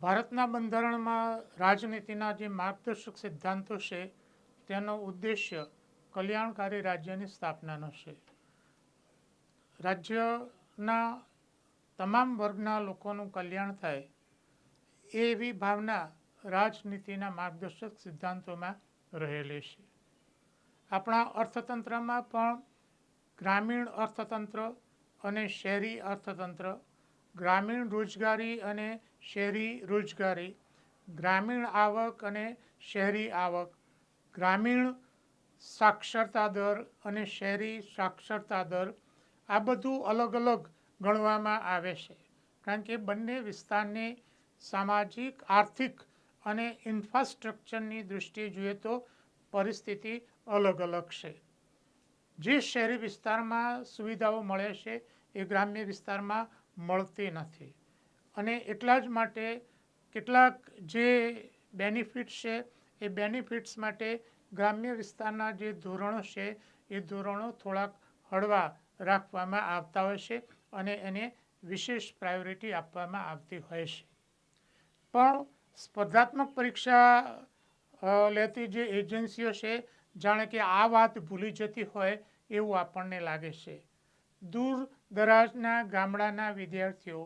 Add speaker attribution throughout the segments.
Speaker 1: ભારતના બંધારણમાં રાજનીતિના જે માર્ગદર્શક સિદ્ધાંતો છે, તેનો ઉદ્દેશ્ય કલ્યાણકારી રાજ્યની સ્થાપનાનો છે. રાજ્યના તમામ વર્ગના લોકોનું કલ્યાણ થાય એવી ભાવના રાજનીતિના માર્ગદર્શક સિદ્ધાંતોમાં રહેલી છે. આપણા અર્થતંત્રમાં પણ ગ્રામીણ અર્થતંત્ર અને શહેરી અર્થતંત્ર, ગ્રામીણ રોજગારી અને શહેરી રોજગારી, ગ્રામીણ આવક અને શહેરી આવક, ગ્રામીણ સાક્ષરતા દર અને શહેરી સાક્ષરતા દર, આ બધું અલગ અલગ ગણવામાં આવે છે. કારણ કે બંને વિસ્તારની સામાજિક, આર્થિક અને ઇન્ફ્રાસ્ટ્રક્ચરની દૃષ્ટિએ જોઈએ તો પરિસ્થિતિ અલગ અલગ છે. જે શહેરી વિસ્તારમાં સુવિધાઓ મળે છે, એ ગ્રામ્ય વિસ્તારમાં મળતી નથી. અને એટલા જ માટે કેટલાક જે બેનિફિટ્સ છે, એ બેનિફિટ્સ માટે ગ્રામ્ય વિસ્તારના જે ધોરણો છે, એ ધોરણો થોડાક હળવા રાખવામાં આવતા હોય છે અને એને વિશેષ પ્રાયોરિટી આપવામાં આવતી હોય છે. પણ સ્પર્ધાત્મક પરીક્ષા લેતી જે એજન્સીઓ છે, જાણે કે આ વાત ભૂલી જતી હોય એવું આપણને લાગે છે. દૂર દરાજના ગામડાના વિદ્યાર્થીઓ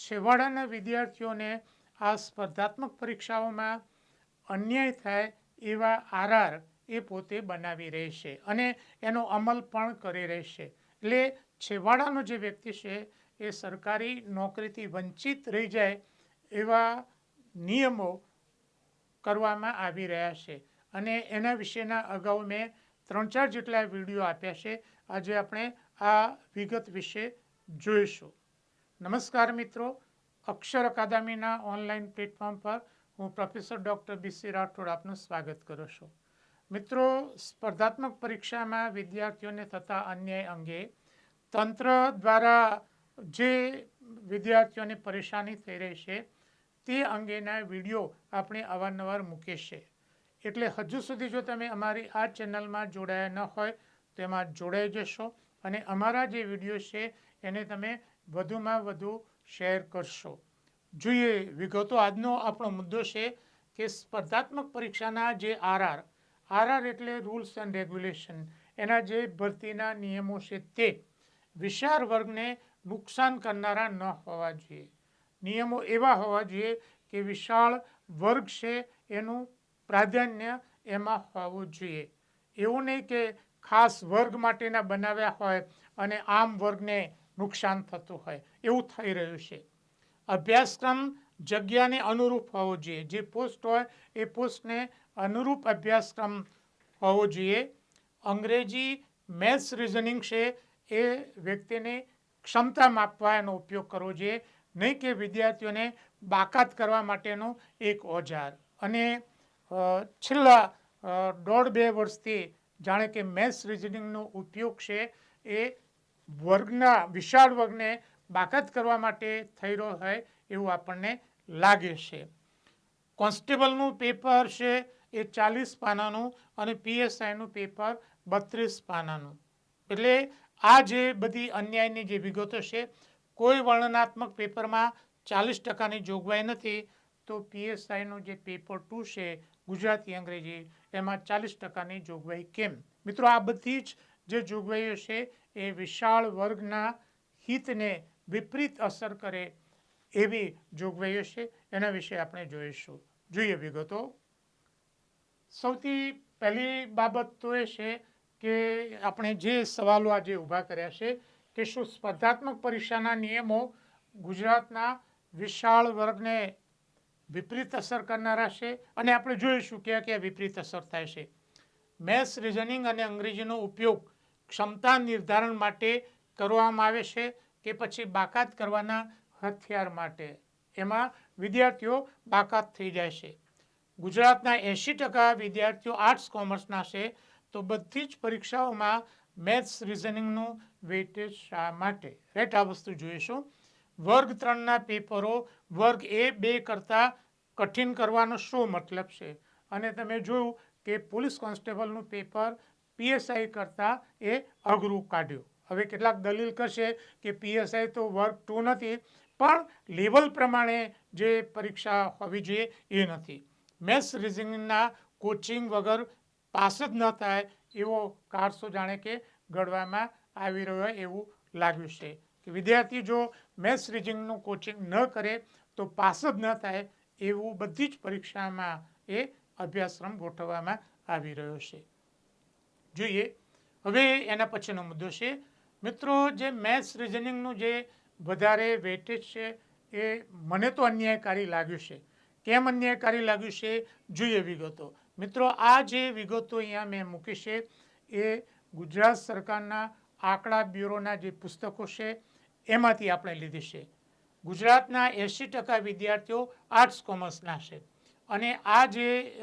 Speaker 1: છેવાડાના વિદ્યાર્થીઓને આ સ્પર્ધાત્મક પરીક્ષાઓમાં અન્યાય થાય એવા આરઆર એ પોતે બનાવી રહેશે અને એનો અમલ પણ કરી રહેશે. એટલે છેવાડાનો જે વ્યક્તિ છે એ સરકારી નોકરીથી વંચિત રહી જાય એવા નિયમો કરવામાં આવી રહ્યા છે. અને એના વિશેના અગાઉ મેં ત્રણ ચાર જેટલા વીડિયો આપ્યા છે. આજે આપણે આ વિગત વિશે જોઈશું. નમસ્કાર મિત્રો. અક્ષર અકાદમીના ઓનલાઈન પ્લેટફોર્મ પર હું પ્રોફેસર ડૉક્ટર બીસી રાઠોડ આપનું સ્વાગત કરું છું. મિત્રો, સ્પર્ધાત્મક પરીક્ષામાં વિદ્યાર્થીઓને થતા અન્યાય અંગે તંત્ર દ્વારા જે વિદ્યાર્થીઓને પરેશાની થઈ રહી છે, તે અંગેના વીડિયો આપણે અવારનવાર મૂકીએ છીએ. એટલે હજુ સુધી જો તમે અમારી આ ચેનલમાં જોડાયા ન હોય, તો એમાં જોડાઈ જશો અને અમારા જે વીડિયો છે, એને તમે વધુમાં વધુ શેર કરશો. જોઈએ, વિગતો આજનો આપણો મુદ્દો છે કે સ્પર્ધાત્મક પરીક્ષાના જે આરઆર આરઆર એટલે રૂલ્સ એન્ડ રેગ્યુલેશન, એના જે ભરતીના નિયમો છે તે વિશાળ વર્ગને નુકસાન કરનારા ન હોવા જોઈએ. નિયમો એવા હોવા જોઈએ કે વિશાળ વર્ગ છે એનું પ્રાધાન્ય એમાં હોવું જોઈએ. એવું નહીં કે ખાસ વર્ગ માટેના બનાવ્યા હોય અને આમ વર્ગને નુકસાન થતું હોય. એવું થઈ રહ્યું છે. અભ્યાસક્રમ જગ્યાને અનુરૂપ હોવો જોઈએ. જે પોસ્ટ હોય એ પોસ્ટને અનુરૂપ અભ્યાસક્રમ હોવો જોઈએ. અંગ્રેજી મેથ્સ રિઝનિંગ છે એ વ્યક્તિને ક્ષમતા માપવા એનો ઉપયોગ કરવો જોઈએ. નહીં કે વિદ્યાર્થીઓને બાકાત કરવા માટેનો એક ઓજાર. અને છેલ્લા દોઢ બે વર્ષથી જાણે કે મેથ્સ રિઝનિંગનો ઉપયોગ છે એ વર્ગના, વિશાળ વર્ગને બાકાત કરવા માટે થઈ રહ્યો હોય એવું આપણને લાગે છે. કોન્સ્ટેબલનું પેપર છે એ ચાલીસ પાનાનું અને પીએસઆઈનું પેપર બત્રીસ પાનાનું. એટલે આ જે બધી અન્યાયની જે વિગતો છે, કોઈ વર્ણનાત્મક પેપરમાં ચાલીસ ટકાની જોગવાઈ નથી, તો પીએસઆઈનું જે પેપર ટુ છે ગુજરાતી અંગ્રેજી, એમાં ચાલીસ ટકાની જોગવાઈ કેમ? મિત્રો, આ બધી જ જે જોગવાઈઓ છે એ વિશાળ વર્ગના હિતને વિપરીત અસર કરે એવી જોગવાઈઓ છે. એના વિશે આપણે જોઈશું. જોઈએ વિગતો. સૌથી પહેલી બાબત તો એ છે કે આપણે જે સવાલો આજે ઊભા કર્યા છે કે શું સ્પર્ધાત્મક પરીક્ષાના નિયમો ગુજરાતના વિશાળ વર્ગને વિપરીત અસર કરનારા છે? અને આપણે જોઈશું કયા કયા વિપરીત અસર થાય છે. મેથ્સ, રિઝનિંગ અને અંગ્રેજીનો ઉપયોગ ક્ષમતા નિર્ધારણ માટે કરવામાં આવે છે કે પછી બાકાત કરવાના હથિયાર માટે. એમાં વિદ્યાર્થીઓ બાકાત થઈ જાય છે. ગુજરાતના એંશી ટકા વિદ્યાર્થીઓ આર્ટ્સ કોમર્સના છે. તો બધી જ પરીક્ષાઓમાં મેથ્સ રિઝનિંગનું વેટેજ શા માટે? રાઈટ આ વસ્તુ જોઈશું. વર્ગ ત્રણના પેપરો વર્ગ એ, બે કરતાં કઠિન કરવાનો શું મતલબ છે? અને તમે જોયું કે પોલીસ કોન્સ્ટેબલનું પેપર પીએસઆઈ કરતાં એ અઘરું કાઢ્યું. હવે કેટલાક દલીલ કરશે કે પીએસઆઈ તો વર્ગ ટુ નથી, પણ લેવલ પ્રમાણે જે પરીક્ષા હોવી જોઈએ એ નથી. મેથ્સ રિઝનિંગના કોચિંગ વગર પાસ જ ન થાય એવો કારસો જાણે કે ઘડવામાં આવી રહ્યો એવું લાગ્યું છે કે વિદ્યાર્થી જો મેથ્સ રિઝનિંગનું કોચિંગ ન કરે તો પાસ જ ન થાય એવું બધી જ પરીક્ષામાં એ અભ્યાસક્રમ ગોઠવવામાં આવી રહ્યો છે. જોઈએ. હવે એના પછીનો મુદ્દો છે. મિત્રો, જે મેથ્સ રિઝનિંગનું જે વધારે વેટેજ છે, એ મને તો અન્યાયકારી લાગ્યું છે. કેમ અન્યાયકારી લાગ્યું છે? જોઈએ વિગતો. મિત્રો, આ જે વિગતો અહીંયા મેં મૂકી છે, એ ગુજરાત સરકારના આંકડા બ્યુરોના જે પુસ્તકો છે, એમાંથી આપણે લીધી છે. ગુજરાતના એંશી ટકા વિદ્યાર્થીઓ આર્ટ્સ કોમર્સના છે. અને આ જે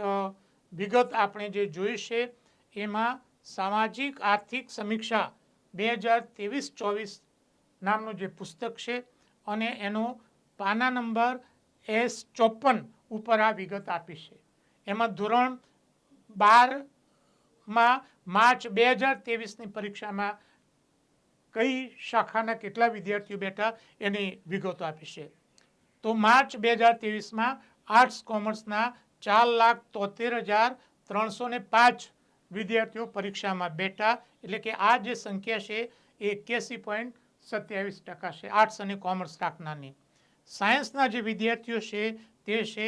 Speaker 1: વિગત આપણે જે જોઈ છે, એમાં સામાજિક આર્થિક સમીક્ષા બે હજાર ત્રેવીસ ચોવીસ નામનું જે પુસ્તક છે અને એનો પાના નંબર એસ ચોપન ઉપર આ વિગત આપી છે. એમાં ધોરણ બારમાં માર્ચ બે હજાર ત્રેવીસની પરીક્ષામાં કઈ શાખાના કેટલા વિદ્યાર્થીઓ બેઠા એની વિગતો આપી છે. તો માર્ચ બે હજાર ત્રેવીસમાં આર્ટ્સ કોમર્સના ચાર લાખ તોતેર હજાર ત્રણસો ને પાંચ વિદ્યાર્થીઓ પરીક્ષામાં બેઠા, એટલે કે આ જે સંખ્યા છે એ એક્યાસી પોઈન્ટ સત્યાવીસ ટકા છે, આર્ટ્સ અને કોમર્સ રાખનારની. સાયન્સના જે વિદ્યાર્થીઓ છે તે છે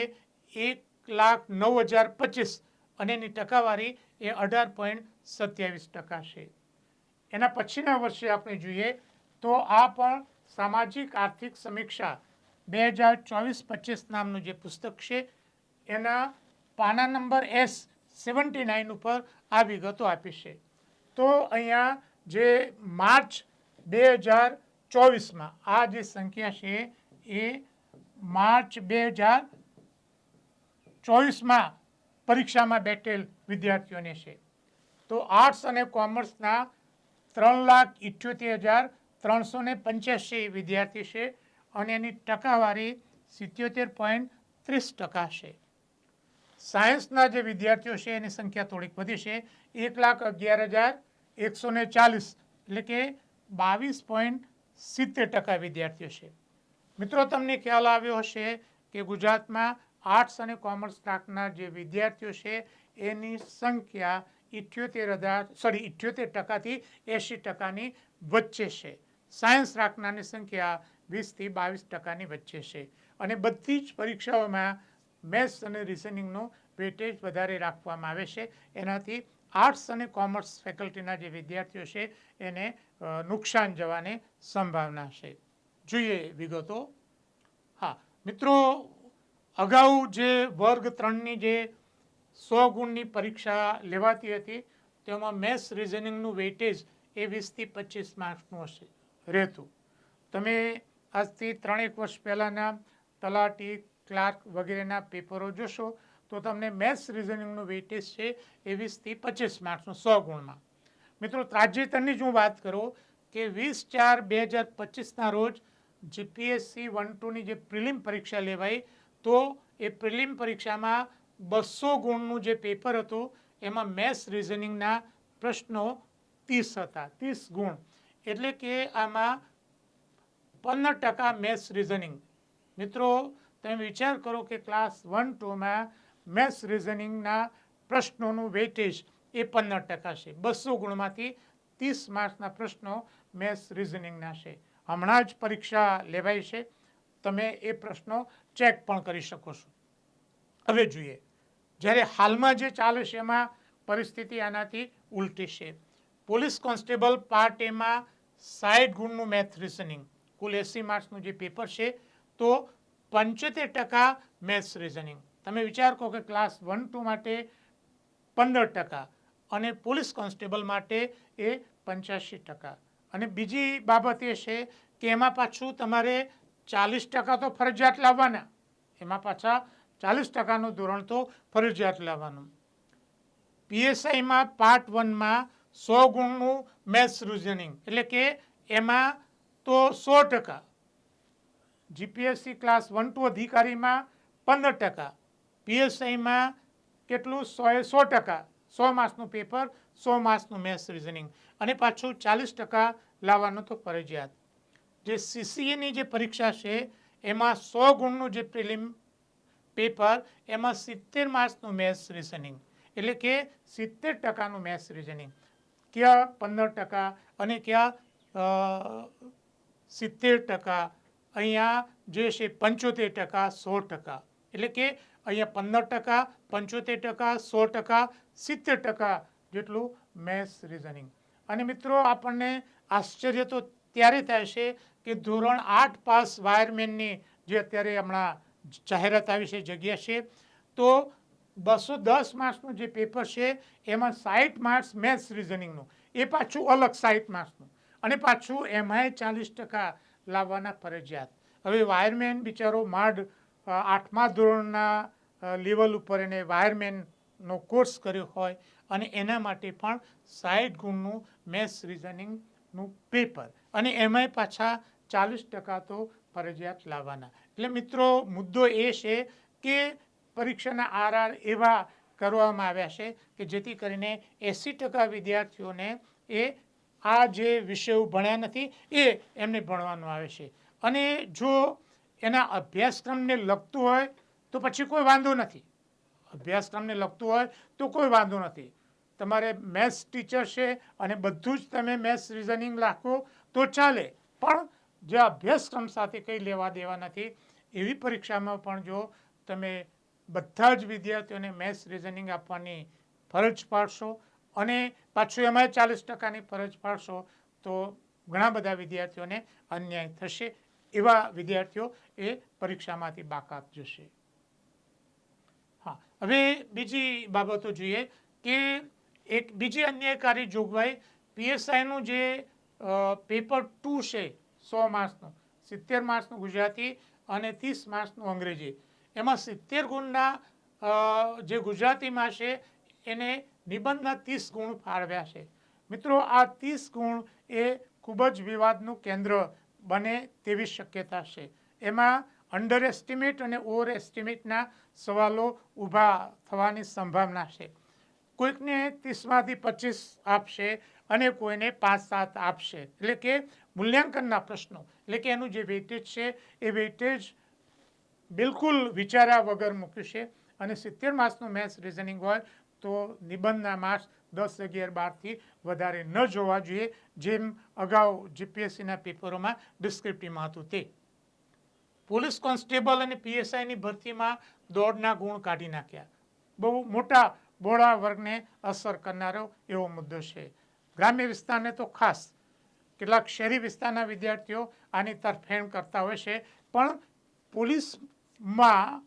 Speaker 1: એક લાખ નવ હજાર પચીસ અને એની ટકાવારી એ અઢાર પોઈન્ટ સત્યાવીસ ટકા છે. એના પછીના વર્ષે આપણે જોઈએ તો આ પણ સામાજિક આર્થિક સમીક્ષા બે હજાર ચોવીસ પચીસ નામનું જે પુસ્તક છે, એના પાના નંબર એસ સેવન્ટી નાઇન ઉપર આ વિગતો આપી છે. તો અહીંયા જે માર્ચ બે હજાર ચોવીસમાં આ જે સંખ્યા છે એ માર્ચ બે હજાર ચોવીસમાં પરીક્ષામાં બેઠેલ વિદ્યાર્થીઓને છે. તો આર્ટ્સ અને કોમર્સના ત્રણ લાખ ઇઠ્યોતેર હજાર ત્રણસો ને પંચ્યાસી વિદ્યાર્થી છે અને એની ટકાવારી સિત્યોતેર પોઈન્ટ ત્રીસ ટકા છે. સાયન્સના જે વિદ્યાર્થીઓ છે, એની સંખ્યા થોડીક વધી છે. એક લાખ અગિયાર હજાર એકસો ને ચાલીસ એટલે કે બાવીસ પોઈન્ટ સિત્તેર ટકા વિદ્યાર્થીઓ છે. મિત્રો, તમને ખ્યાલ આવ્યો હશે કે ગુજરાતમાં આર્ટ્સ અને કોમર્સ રાખનાર જે વિદ્યાર્થીઓ છે, એની સંખ્યા ઇઠ્યોતેર હજાર, સોરી, ઇઠ્યોતેર ટકાથી એંશી ટકાની વચ્ચે છે. સાયન્સ રાખનારની સંખ્યા વીસથી બાવીસ ટકાની વચ્ચે છે. અને બધી જ પરીક્ષાઓમાં મેથ્સ અને રિઝનિંગનું વેટેજ વધારે રાખવામાં આવે છે. એનાથી આર્ટ્સ અને કોમર્સ ફેકલ્ટીના જે વિદ્યાર્થીઓ છે, એને નુકસાન જવાની સંભાવના છે. જોઈએ વિગતો. હા, મિત્રો, અગાઉ જે વર્ગ ત્રણની જે સો ગુણની પરીક્ષા લેવાતી હતી, તેમાં મેથ્સ રિઝનિંગનું વેઇટેજ એ વીસથી પચીસ માર્ક્સનું હશે, રહેતું. તમે આજથી ત્રણેક વર્ષ પહેલાંના તલાટી ક્લાર્ક વગેરેના પેપરો જોશો, તો તમને મેથ્સ રિઝનિંગનું વેઇટેજ છે એ વીસથી પચીસ માર્ક્સનું સો ગુણમાં. મિત્રો તાજેતરની જ હું વાત કરું કે વીસ ચાર બે હજાર પચીસના રોજ જીપીએસસી વન ટુની જે પ્રિલિમ પરીક્ષા લેવાઈ, તો એ પ્રિલિમ પરીક્ષામાં બસો ગુણનું જે પેપર હતું, એમાં મેથ્સ રિઝનિંગના પ્રશ્નો ત્રીસ હતા, ત્રીસ ગુણ. એટલે કે આમાં પંદર ટકા મેથ્સ રિઝનિંગ. મિત્રો તમે વિચાર કરો કે ક્લાસ વન ટુમાં મેથ્સ રિઝનિંગના પ્રશ્નોનું વેટેજ એ પંદર ટકા છે. બસો ગુણમાંથી ત્રીસ માર્ક્સના પ્રશ્નો મેથ્સ રિઝનિંગના છે. હમણાં જ પરીક્ષા લેવાય છે. તમે એ પ્રશ્નો ચેક પણ કરી શકો છો. હવે જોઈએ. જ્યારે હાલમાં જે ચાલે છે એમાં પરિસ્થિતિ આનાથી ઉલટી છે. પોલીસ કોન્સ્ટેબલ પાર્ટ એમાં સાઠ ગુણનું મેથ રિઝનિંગ કુલ એસી માર્ક્સનું જે પેપર છે, તો પંચોતેર ટકા મેથ્સ રિઝનિંગ. તમે વિચાર કરો કે ક્લાસ વન ટુ માટે પંદર ટકા અને પોલીસ કોન્સ્ટેબલ માટે એ પંચ્યાસી ટકા. અને બીજી બાબત એ છે કે એમાં પાછું તમારે ચાલીસ ટકા તો ફરજિયાત લાવવાના. એમાં પાછા ચાલીસ ટકાનું ધોરણ તો ફરજિયાત લાવવાનું. પીએસઆઈમાં પાર્ટ વનમાં સો ગુણનું મેથ્સ રિઝનિંગ. એટલે કે એમાં તો સો ટકા. જીપીએસસી ક્લાસ વન ટુ અધિકારીમાં પંદર ટકા પીએસઆઈમાં કેટલું? સોએ સો ટકા. સો માર્ક્સનું પેપર સો માર્ક્સનું મેથ્સ રિઝનિંગ અને પાછું ચાલીસ ટકા લાવવાનું તો ફરજિયાત. જે સીસીએની જે પરીક્ષા છે, એમાં સો ગુણનું જે પ્રિલિમ પેપર એમાં સિત્તેર માર્ક્સનું મેથ્સ રિઝનિંગ એટલે કે સિત્તેર ટકાનું મેથ્સ રિઝનિંગ ક્યાં? પંદર ટકા. અને ક્યાં? સિત્તેર ટકા. અહીંયા જે છે પંચોતેર ટકા સો ટકા. એટલે કે અહીંયા પંદર ટકા, પંચોતેર ટકા સો ટકા, સિત્તેર ટકા જેટલું મેથ્સ રિઝનિંગ. અને મિત્રો, આપણને આશ્ચર્ય તો ત્યારે થાય છે કે ધોરણ આઠ પાસ વાયરમેનની જે અત્યારે હમણાં જાહેરાત આવી છે જગ્યા છે, તો બસો દસ માર્ક્સનું જે પેપર છે, એમાં સાઠ માર્ક્સ મેથ્સ રિઝનિંગનું. એ પાછું અલગ સાઠ માર્ક્સનું. અને પાછું એમાંય ચાલીસ ટકા લાવવાના ફરજિયાત. હવે વાયરમેન બિચારો માંડ આઠમા ધોરણના લેવલ ઉપર એને વાયરમેનનો કોર્સ કર્યો હોય અને એના માટે પણ સાઠ ગુણનું મેથ્સ રિઝનિંગનું પેપર અને એમાંય પાછા ચાલીસ ટકા તો ફરજિયાત લાવવાના. એટલે મિત્રો, મુદ્દો એ છે કે પરીક્ષાના આરઆર એવા કરવામાં આવ્યા છે કે જેથી કરીને એંસી ટકા વિદ્યાર્થીઓને એ આ જે વિષયો ભણ્યા નથી, એ એમને ભણવાનું આવે છે. અને જો એના અભ્યાસક્રમને લગતું હોય, તો પછી કોઈ વાંધો નથી. અભ્યાસક્રમને લગતું હોય, તો કોઈ વાંધો નથી. તમારે મેથ્સ ટીચર છે અને બધું જ તમે મેથ્સ રિઝનિંગ રાખો તો ચાલે. પણ જે અભ્યાસક્રમ સાથે કંઈ લેવા દેવા નથી, એવી પરીક્ષામાં પણ જો તમે બધા જ વિદ્યાર્થીઓને મેથ્સ રિઝનિંગ આપવાની ફરજ પાડશો અને પાછું એમાં ચાલીસ ટકાની ફરજ પાડશો તો ઘણા બધા વિદ્યાર્થીઓને અન્યાય થશે. એવા વિદ્યાર્થીઓ એ પરીક્ષામાંથી બાકાત જશે. હા, હવે બીજી બાબતો જોઈએ કે એક બીજી અન્યાયકારી જોગવાઈ પીએસઆઈનું જે પેપર ટુ છે, સો માર્ક્સનું, સિત્તેર માર્ક્સનું ગુજરાતી અને ત્રીસ માર્ક્સનું અંગ્રેજી. એમાં સિત્તેર ગુણના જે ગુજરાતીમાં છે, એને નિબંધના ત્રીસ ગુણ ફાળવ્યા છે. મિત્રો, આ ત્રીસ ગુણ એ ખૂબ જ વિવાદનું કેન્દ્ર બને તેવી શક્યતા છે. એમાં અંડર એસ્ટિમેટ અને ઓવર એસ્ટિમેટના સવાલો ઊભા થવાની સંભાવના છે. કોઈકને ત્રીસમાંથી પચીસ આપશે અને કોઈને પાંચ સાત આપશે. એટલે કે મૂલ્યાંકનના પ્રશ્નો. એટલે કે એનું જે વેઇટેજ છે, એ વેઇટેજ બિલકુલ વિચાર્યા વગર મૂક્યું છે. અને સિત્તેર માર્ક્સનું મેથ્સ રિઝનિંગ હોય તો નિબંધના માર્ક્સ દસ અગિયાર બારથી વધારે ન જોવા જોઈએ, જેમ અગાઉ જીપીએસસીના પેપરોમાં ડિસ્ક્રિપ્ટિવમાં હતું તે. પોલીસ કોન્સ્ટેબલ અને પીએસઆઈની ભરતીમાં દોડના ગુણ કાઢી નાખ્યા. બહુ મોટા બોળા વર્ગને અસર કરનારો એવો મુદ્દો છે. ગ્રામ્ય વિસ્તારને તો ખાસ. કેટલાક શહેરી વિસ્તારના વિદ્યાર્થીઓ આની તરફેણ કરતા હોય છે, પણ પોલીસમાં,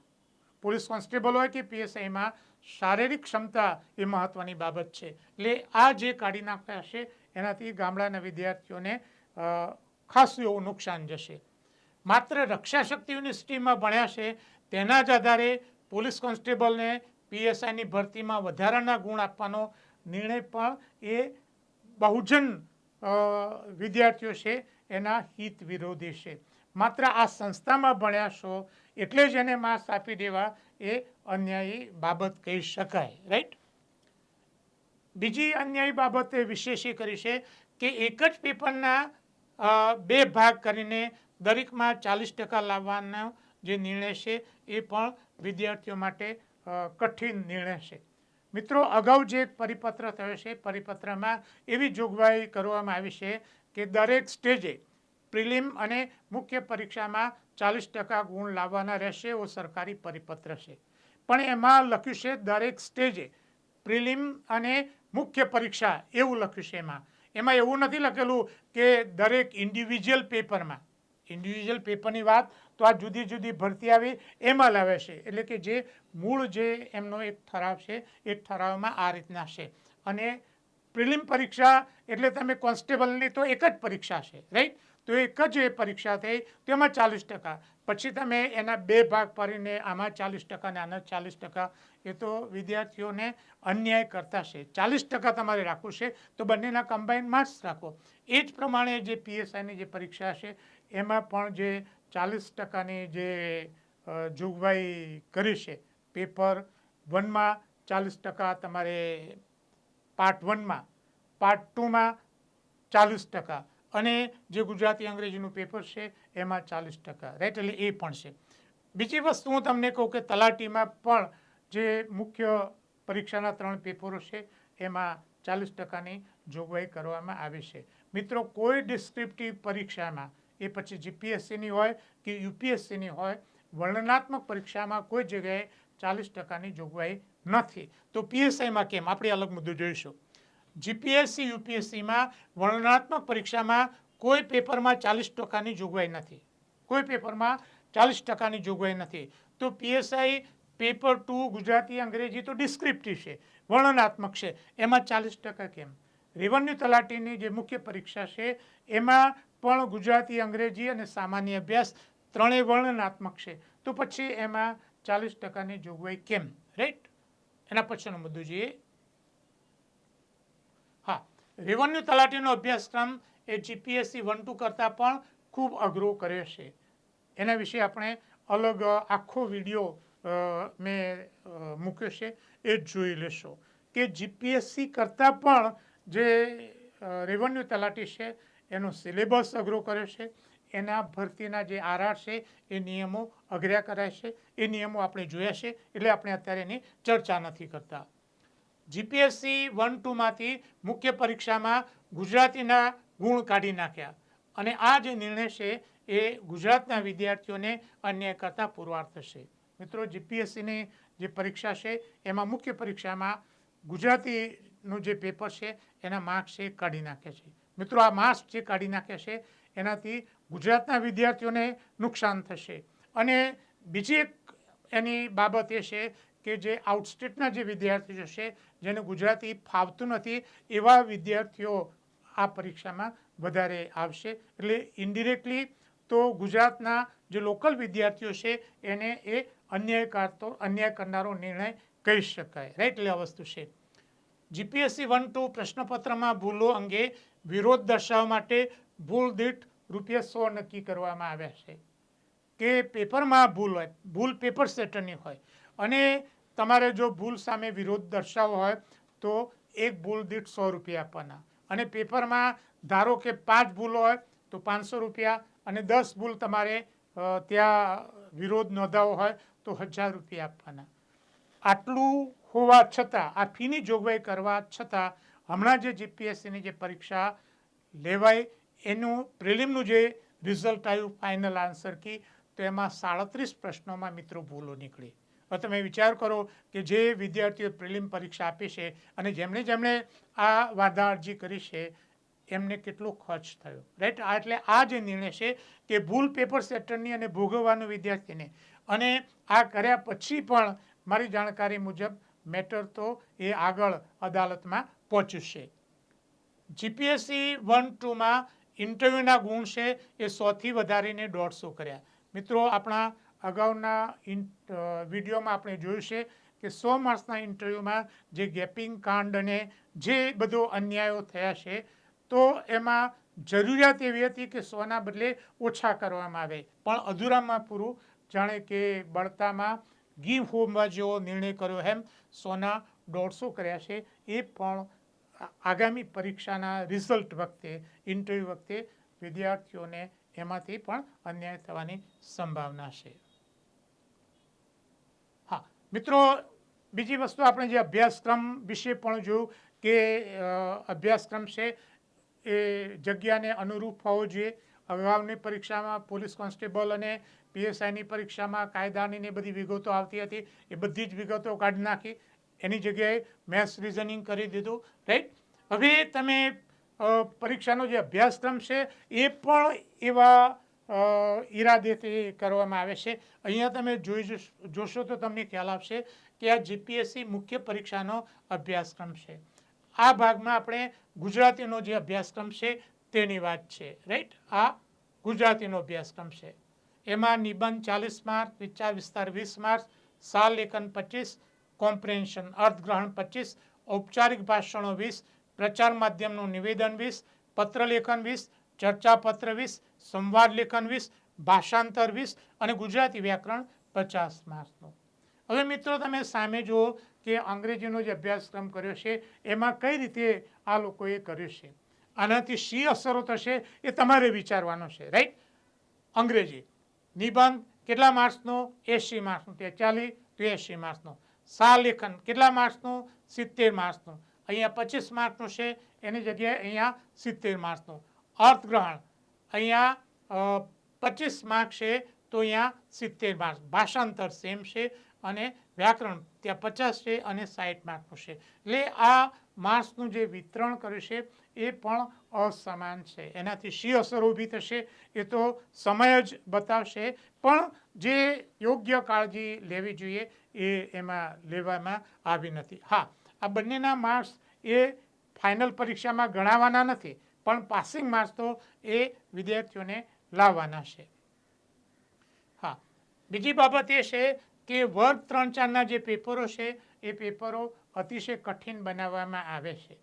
Speaker 1: પોલીસ કોન્સ્ટેબલ હોય કે પીએસઆઈમાં શારીરિક ક્ષમતા એ મહત્વની બાબત છે. એટલે આ જે કાઢી નાખ્યા છે, એનાથી ગામડાના વિદ્યાર્થીઓને ખાસું એવું નુકસાન જશે. માત્ર રક્ષા શક્તિ યુનિવર્સિટીમાં ભણ્યા છે, તેના જ આધારે પોલીસ કોન્સ્ટેબલને પીએસઆઈની ભરતીમાં વધારાના ગુણ આપવાનો નિર્ણય પણ એ બહુજન વિદ્યાર્થીઓ છે, એના હિત વિરોધી છે. માત્ર આ સંસ્થામાં ભણ્યા છો, એટલે જ એને માર્ક્સ આપી દેવા એ અન્યાયી બાબત કહી શકાય રાઈટ બીજી અન્યાયી બાબત એ વિશેષ એ કરી છે કે એક જ પેપરના બે ભાગ કરીને દરેકમાં ચાલીસ ટકા લાવવાનો જે નિર્ણય છે એ પણ વિદ્યાર્થીઓ માટે કઠિન નિર્ણય છે. મિત્રો, અગાઉ જે પરિપત્ર થયો છે, પરિપત્રમાં એવી જોગવાઈ કરવામાં આવી છે કે દરેક સ્ટેજે પ્રિલિમ અને મુખ્ય પરીક્ષામાં ચાલીસ ટકા ગુણ લાવવાના રહેશે, એવો સરકારી પરિપત્ર છે. પણ એમાં લખ્યું છે, દરેક સ્ટેજે પ્રિલિમ અને મુખ્ય પરીક્ષા એવું લખ્યું છે એમાં. એમાં એવું નથી લખેલું કે દરેક ઇન્ડિવિજ્યુઅલ પેપરમાં ઇન્ડિવિજ્યુઅલ પેપરની વાત તો આ જુદી જુદી ભરતી આવી એમાં લાવે છે. એટલે કે જે મૂળ જે એમનો એક ઠરાવ છે, એ ઠરાવમાં આ રીતના છે. અને પ્રિલિમ પરીક્ષા એટલે તમે કોન્સ્ટેબલની તો એક જ પરીક્ષા છે રાઈટ તો એક જ એ પરીક્ષા થઈ તેમાં ચાલીસ ટકા. પછી તમે એના બે ભાગ પાડીને આમાં ચાલીસ ટકા ને આના ચાલીસ ટકા, એ તો વિદ્યાર્થીઓને અન્યાય કરતા છે. ચાલીસ ટકા તમારે રાખવું છે, તો બંનેના કમ્બાઈન માર્ક્સ રાખો. એ જ પ્રમાણે જે પીએસઆઈની જે પરીક્ષા છે, એમાં પણ જે ચાલીસ ટકાની જે જોગવાઈ કરી છે, પેપર વનમાં ચાલીસ ટકા, તમારે પાર્ટ વનમાં, પાર્ટ ટુમાં ચાલીસ ટકા. અને જે ગુજરાતી અંગ્રેજીનું પેપર છે, એમાં ચાલીસ ટકા. રાઈટ એટલે એ પણ છે. બીજી વસ્તુ હું તમને કહું કે તલાટીમાં પણ જે મુખ્ય પરીક્ષાના ત્રણ પેપરો છે, એમાં ચાલીસ ટકાની જોગવાઈ કરવામાં આવી છે. મિત્રો, કોઈ ડિસ્ક્રિપ્ટિવ પરીક્ષામાં, એ પછી જીપીએસસીની હોય કે યુપીએસસીની હોય, વર્ણનાત્મક પરીક્ષામાં કોઈ જગ્યાએ ચાલીસ ટકાની જોગવાઈ નથી. તો પીએસઆઈમાં કેમ? આપણે અલગ મુદ્દો જોઈશું. જીપીએસસી યુપીએસસીમાં વર્ણનાત્મક પરીક્ષામાં કોઈ પેપરમાં ચાલીસ ટકાની જોગવાઈ નથી. કોઈ પેપરમાં ચાલીસ ટકાની જોગવાઈ નથી. તો પીએસઆઈ પેપર ટુ, ગુજરાતી, અંગ્રેજી તો ડિસ્ક્રિપ્ટિવ છે. વર્ણનાત્મક છે. એમાં ચાલીસ ટકા કેમ? રેવન્યુ તલાટીની જે મુખ્ય પરીક્ષા છે, એમાં પણ ગુજરાતી, અંગ્રેજી અને સામાન્ય અભ્યાસ ત્રણેય વર્ણનાત્મક છે. તો પછી એમાં ચાલીસ ટકાની જોગવાઈ કેમ? રાઈટ એના પછીનો મુદ્દો જોઈએ. રેવન્યુ તલાટીનો અભ્યાસક્રમ એ જીપીએસસી વન ટુ કરતાં પણ ખૂબ અઘરો કર્યો છે. એના વિશે આપણે અલગ આખો વીડિયો મેં મૂક્યો છે એ જોઈ લેશો. કે જીપીએસસી કરતાં પણ જે રેવન્યુ તલાટી છે એનો સિલેબસ અઘરો કર્યો છે. એના ભરતીના જે આરઆર છે એ નિયમો અઘર્યા કરાય છે. એ નિયમો આપણે જોયા છે એટલે આપણે અત્યારે એની ચર્ચા નથી કરતા. જીપીએસસી વન ટુમાંથી મુખ્ય પરીક્ષામાં ગુજરાતીના ગુણ કાઢી નાખ્યા. અને આ જે નિર્ણય છે એ ગુજરાતના વિદ્યાર્થીઓને અન્ય કરતાં પુરવાર થશે. મિત્રો જીપીએસસીની જે પરીક્ષા છે, એમાં મુખ્ય પરીક્ષામાં ગુજરાતીનું જે પેપર છે, એના માર્ક્સ એ કાઢી નાખે છે. મિત્રો, આ માર્ક્સ જે કાઢી નાખે છે, એનાથી ગુજરાતના વિદ્યાર્થીઓને નુકસાન થશે. અને બીજી એક એની બાબત એ છે કે જે આઉટસ્ટેટના જે વિદ્યાર્થીઓ છે જેને ગુજરાતી ફાવતું નથી, એવા વિદ્યાર્થીઓ આ પરીક્ષામાં વધારે આવશે. એટલે ઇન્ડિરેક્ટલી તો ગુજરાતના જે લોકલ વિદ્યાર્થીઓ છે, એને એ અન્યાય કરતો, અન્યાય કરનારો નિર્ણય કહી શકાય. રાઈટ એટલે આ વસ્તુ છે. જીપીએસસી વન ટુ પ્રશ્નપત્રમાં ભૂલો અંગે વિરોધ દર્શાવવા માટે ભૂલ દીઠ રૂપિયા સો નક્કી કરવામાં આવ્યા છે. કે પેપરમાં ભૂલ હોય, ભૂલ પેપર સેટરની હોય. અને તમારે જો ભૂલ સામે વિરોધ દર્શાવવો હોય, તો એક ભૂલ દીઠ સો રૂપિયા આપવાના. અને પેપરમાં ધારો કે પાંચ ભૂલ હોય, તો પાંચસો રૂપિયા અને દસ ભૂલ તમારે ત્યાં વિરોધ નોંધાવો હોય, તો હજાર રૂપિયા આપવાના. આટલું હોવા છતાં, આ ફીની જોગવાઈ કરવા છતાં, હમણાં જે જીપીએસસીની જે પરીક્ષા લેવાય એનું પ્રિલિમનું જે રિઝલ્ટ આવ્યું, ફાઇનલ આન્સર કી, તો એમાં સાડત્રીસ પ્રશ્નોમાં મિત્રો ભૂલો નીકળી. તમે વિચાર કરો કે જે વિદ્યાર્થીઓ પ્રિલિમ પરીક્ષા આપી છે અને જેમણે જેમણે આ વાધા અરજી કરી છે, એમને કેટલો ખર્ચ થયો? રાઈટ એટલે આ જે નિર્ણય છે કે ભૂલ પેપર સેટરની અને ભોગવવાનું વિદ્યાર્થીને. અને આ કર્યા પછી પણ મારી જાણકારી મુજબ મેટર તો એ આગળ અદાલતમાં પહોંચ્યું છે જીપીએસસી વન ટુમાં ઇન્ટરવ્યૂના ગુણ છે એ સોથી વધારીને દોઢસો કર્યા. મિત્રો, આપણા અગાઉના ઇન વિડીયોમાં આપણે જોયું છે કે સો માર્ક્સના ઇન્ટરવ્યૂમાં જે ગેપિંગ કાંડ અને જે બધો અન્યાયો થયા છે, તો એમાં જરૂરિયાત એવી હતી કે સોના બદલે ઓછા કરવામાં આવે. પણ અધૂરામાં પૂરું, જાણે કે બળતામાં ગીવ હોમવા જેવો નિર્ણય કર્યો એમ સોના દોઢસો કર્યા છે. એ પણ આગામી પરીક્ષાના રિઝલ્ટ વખતે, ઇન્ટરવ્યૂ વખતે વિદ્યાર્થીઓને એમાંથી પણ અન્યાય થવાની સંભાવના છે. મિત્રો, બીજી વસ્તુ આપણે જે અભ્યાસક્રમ વિશે પણ જોયું કે અભ્યાસક્રમ છે એ જગ્યાને અનુરૂપ હોવો જોઈએ. અગાઉની પરીક્ષામાં પોલીસ કોન્સ્ટેબલ અને પીએસઆઈની પરીક્ષામાં કાયદાની ને બધી વિગતો આવતી હતી. એ બધી જ વિગતો કાઢી નાખી. એની જગ્યાએ મેથ્સ રિઝનિંગ કરી દીધું. રાઈટ? હવે તમે પરીક્ષાનો જે અભ્યાસક્રમ છે એ પણ એવા ઈરાદેથી કરવામાં આવે છે. અહીંયા તમે જોઈ જશ- તો તમને ખ્યાલ આવશે કે આ જીપીએસસી મુખ્ય પરીક્ષાનો અભ્યાસક્રમ છે. આ ભાગમાં આપણે ગુજરાતીનો જે અભ્યાસક્રમ છે તેની વાત છે રાઈટ આ ગુજરાતીનો અભ્યાસક્રમ છે. એમાં નિબંધ ચાલીસ માર્ક, વિચાર વિસ્તાર વીસ માર્ક સાલ લેખન પચીસ કોમ્પ્રેન્શન અર્થગ્રહણ પચીસ, ઔપચારિક ભાષણો વીસ, પ્રચાર માધ્યમનું નિવેદન વીસ પત્રલેખન વીસ, ચર્ચાપત્ર વીસ સંવાદ લેખન વીસ, ભાષાંતર વીસ અને ગુજરાતી વ્યાકરણ પચાસ માર્ક્સનો હવે મિત્રો તમે સામે જુઓ કે અંગ્રેજીનો જે અભ્યાસક્રમ કર્યો છે, એમાં કઈ રીતે આ લોકોએ કર્યો છે? આનાથી શી અસરો થશે એ તમારે વિચારવાનું છે રાઈટ અંગ્રેજી, નિબંધ કેટલા માર્ક્સનો? એંશી માર્ક્સનો, તેચાલીસ તો એંશી માર્ક્સનો. સાલેખન કેટલા માર્ક્સનું? સિત્તેર માર્ક્સનું. અહીંયા પચીસ માર્ક્સનું છે, એની જગ્યાએ અહીંયા સિત્તેર માર્ક્સનું. અર્થગ્રહણ અહીંયા પચીસ માર્ક છે, તો અહીંયા સિત્તેર માર્ક. ભાષાંતર સેમ છે અને વ્યાકરણ ત્યાં પચાસ છે અને સાઠ માર્કનું છે. એટલે આ માર્ક્સનું જે વિતરણ કર્યું છે, એ પણ અસમાન છે. એનાથી શી અસર ઊભી થશે, એ તો સમય જ બતાવશે. પણ જે યોગ્ય કાળજી લેવી જોઈએ, એ એમાં લેવામાં આવી નથી. હા, આ બંનેના માર્ક્સ એ ફાઇનલ પરીક્ષામાં ગણાવવાના નથી. પણ પાસિંગ માર્ક્સ તો એ વિદ્યાર્થીઓને લાવવાના છે. હા, બીજી બાબત એ છે કે વર્ગ ત્રણ ચારના જે પેપરો છે, એ પેપરો અતિશય કઠિન બનાવવામાં આવે છે.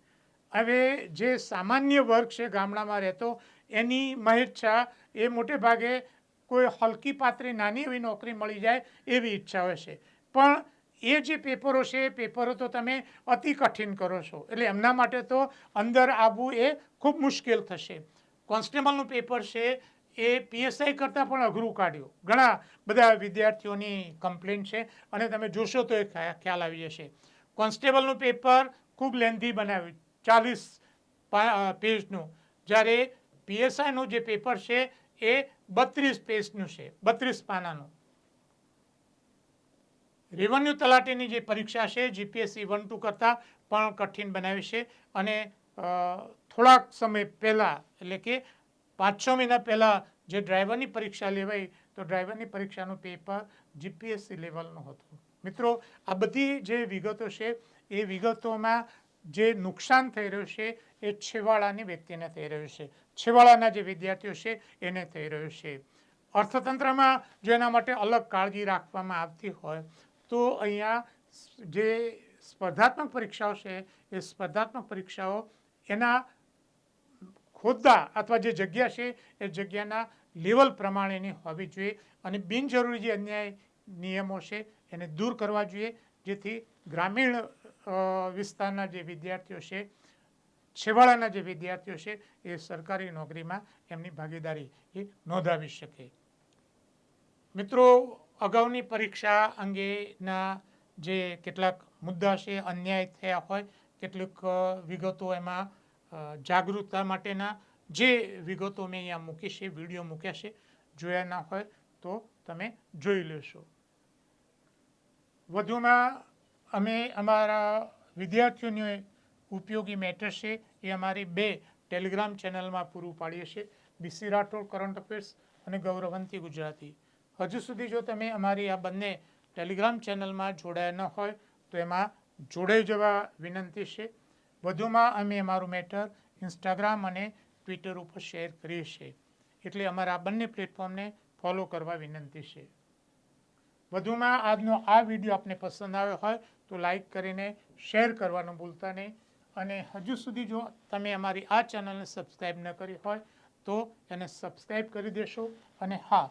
Speaker 1: હવે જે સામાન્ય વર્ગ છે ગામડામાં રહેતો, એની મહેચ્છા એ મોટે ભાગે કોઈ હલકી પાત્રે નાની એવી નોકરી મળી જાય એવી ઈચ્છા હોય છે. પણ એ જે પેપરો છે, એ પેપરો તો તમે અતિ કઠિન કરો છો. એટલે એમના માટે તો અંદર આવવું એ ખૂબ મુશ્કેલ થશે. કોન્સ્ટેબલનું પેપર છે, એ પીએસઆઈ કરતાં પણ અઘરું કાઢ્યું. ઘણા બધા વિદ્યાર્થીઓની કમ્પ્લેન છે અને તમે જોશો તો એ ખ્યા- ખ્યાલ આવી જશે. કોન્સ્ટેબલનું પેપર ખૂબ લેન્ધી બનાવ્યું, ચાલીસ પેજનું. જ્યારે પીએસઆઈનું જે પેપર છે, એ બત્રીસ પેજનું છે, બત્રીસ પાનાનું. રેવન્યુ તલાટીની જે પરીક્ષા છે જીપીએસસી વન ટુ કરતાં પણ કઠિન બનાવી છે અને થોડાક સમય પહેલાં એટલે કે પાંચ છ મહિના પહેલાં જે ડ્રાઈવરની પરીક્ષા લેવાઈ, તો ડ્રાઈવરની પરીક્ષાનું પેપર જીપીએસસી લેવલનું હતું. મિત્રો, આ બધી જે વિગતો છે, એ વિગતોમાં જે નુકસાન થઈ રહ્યું છે, એ છેવાડાની વ્યક્તિને થઈ રહ્યું છે. છેવાડાના જે વિદ્યાર્થીઓ છે, એને થઈ રહ્યું છે. અર્થતંત્રમાં જો એના માટે અલગ કાળજી રાખવામાં આવતી હોય તો અહીંયા જે સ્પર્ધાત્મક પરીક્ષાઓ છે, એ સ્પર્ધાત્મક પરીક્ષાઓ એના હોદ્દા અથવા જે જગ્યા છે, એ જગ્યાના લેવલ પ્રમાણેની હોવી જોઈએ અને બિનજરૂરી જે અન્યાય નિયમો છે, એને દૂર કરવા જોઈએ. જેથી ગ્રામીણ વિસ્તારના જે વિદ્યાર્થીઓ છે, છેવાડાના જે વિદ્યાર્થીઓ છે, એ સરકારી નોકરીમાં એમની ભાગીદારી એ નોંધાવી શકે. મિત્રો અગાઉની પરીક્ષા અંગેના જે કેટલાક મુદ્દા છે, અન્યાય થયા હોય, કેટલીક વિગતો એમાં જાગૃતતા માટેના જે વિગતો મેં અહીંયા મૂકી છે, વીડિયો મૂક્યા છે, જોયા ના હોય તો તમે જોઈ લેશો. વધુમાં અમે અમારા વિદ્યાર્થીઓને ઉપયોગી મેટર છે એ અમારી બે ટેલિગ્રામ ચેનલમાં પૂરું પાડીએ છીએ બીસી રાઠોડ, કરંટ અફેર્સ અને ગૌરવંતી ગુજરાતી. હજુ સુધી જો તમે અમારી આ બંને ટેલિગ્રામ ચેનલમાં જોડાયા ન હોય, તો એમાં જોડાઈ જવા વિનંતી છે. વધુમાં અમે અમારું મેટર ઇન્સ્ટાગ્રામ અને ટ્વિટર ઉપર શેર કરીએ છીએ. એટલે અમારા આ બંને પ્લેટફોર્મને ફોલો કરવા વિનંતી છે. વધુમાં આજનો આ વીડિયો આપને પસંદ આવ્યો હોય, તો લાઈક કરીને શેર કરવાનું ભૂલતા નહીં. અને હજુ સુધી જો તમે અમારી આ ચેનલને સબસ્ક્રાઈબ ન કરી હોય, તો એને સબસ્ક્રાઈબ કરી દેશો. અને હા